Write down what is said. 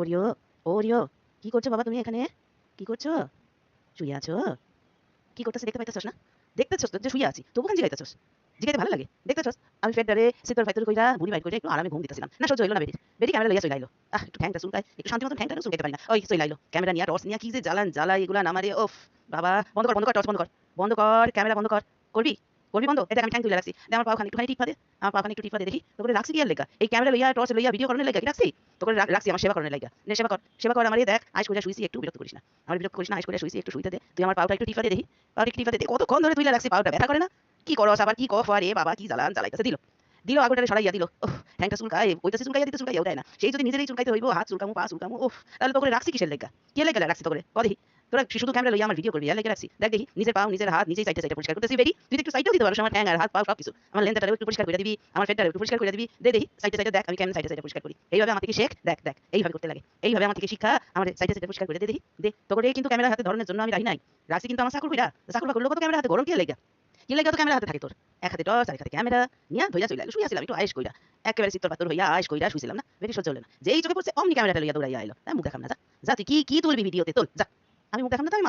Oreo Oreo কি করছ বাবা তুমি এখানে কি করছ শুয়ে আছো কি করতেছিস দেখতে পাইতেছস না দেখতেছস যে শুয়ে আছি তবু কেন জিগাইতেছস জিগাইতে ভালো লাগে দেখতেছস আমি ফেডারে সিতর ফাইতর কইরা বুড়ি বাইর কইরা একটু আরামে ঘুম দিতেছিলাম না সহ্য হইল না বেটি বেটি ক্যামেরা লইয়া চইলাইলো আহ একটু ঠ্যাংটা চুলকায় একটু শান্তি মতন ঠ্যাংটা চুলকাইতে পারি না ওই চইলাইলো ক্যামেরা নিয়ে টর্চ নিয়ে কি যে জ্বালান জ্বালা এগুলা নামারে ওফ বাবা বন্ধ কর বন্ধ কর টর্চ বন্ধ কর বন্ধ কর ক্যামেরা বন্ধ কর করবি করবি বন্ধ এটা আমি ঠ্যাং তুলে রাখছি। আমার পাও খানি একটুখানি টিপা দে আমার পাও একটু টিপা দে দেখি। তো করে রাখছি কি লেগা? এই ক্যামেরা লইয়া টর্চ লইয়া ভিডিও করানোর লেগা কি রাখছি? তো করে রাখছি আমার সেবা করানোর লেগা। নে, সেবা কর। সেবা কর আমার দেখ। আইস কইরা শুইছি, একটু বিরক্ত করিস না। আমার বিরক্ত করিস না আইস কইরা শুইছি, একটু শুইতে দে। তুই আমার পাউটা একটু টিপা দেখি। পাউটা একটু টিপা দে। কতক্ষণ ধরে তুইলা রাখছি? পাউটা ব্যথা করে না? কি করস আবার? কি কফ? আরে বাবা, কি জ্বালান জ্বালাইতেছে। দিল। দিল আগুনটারে সরাইয়া দিল। ওহ, ঠ্যাংটা চুলকায় ওইটা চুলকাইয়া দিতে চুলকাইয়াও দেয় না। সেই যদি নিজেরই চুলকাইতে হইব, হাত চুলকামু, পা চুলকামু, ওহ, তাহলে তো করে রাখছি কিসের লেগা? কে লেগা রাখছি তো করে ক দেখি। তোরা শুধু ক্যামেরা লইয়া আমার ভিডিও করবি আর লেগে রাখছি। দেখ দেখি, নিজের পাও, নিজের হাত নিজেই সাইডে সাইডে পরিষ্কার করতেছি। বেরি তুই একটু সাইডেও দিতে পারো, আমার ঠ্যাং আর হাত, পাও সব কিছু আমার লেন্সটারে একটু পরিষ্কার করে দিবি, আমার ফেটটারে একটু পরিষ্কার করে দিবি। দে দেখি সাইডে সাইডে দেখ, আমি কেমন সাইডে সাইডে পরিষ্কার করি। এইভাবে আমার থেকে শেখ, দেখ দেখ, এইভাবে করতে লাগে। এইভাবে আমার থেকে শিক্ষা, আমার সাইডে সাইডে পরিষ্কার করে দে, দেখি, দে। তো করে কিন্তু ক্যামেরা হাতে ধরনের জন্য আমি রাখি নাই। রাখছি কিন্তু আমার চাকুর কইরা। চাকুর করল কত ক্যামেরা হাতে, গরম কি লেগা? কি লেগা তো ক্যামেরা হাতে থাকে তোর? এক হাতে টর্চ, আর এক হাতে ক্যামেরা নিয়া, ধইয়া চলে শুয়ে আসলাম, একটু আয়েশ কইরা। একেবারে চিত্তর পাত্তর হইয়া আয়েশ কইরা শুইছিলাম না বেশি সহ্য হলো না। যেই চোখে পড়ছে, অমনি ক্যামেরাটা লইয়া দৌড়াইয়া আইলো। তাই মুখ দেখাম না, যা। যা, তুই কি কি তুলবি ভিডিওতে তোল যা। আমি মুখ দেখাম না তো আমি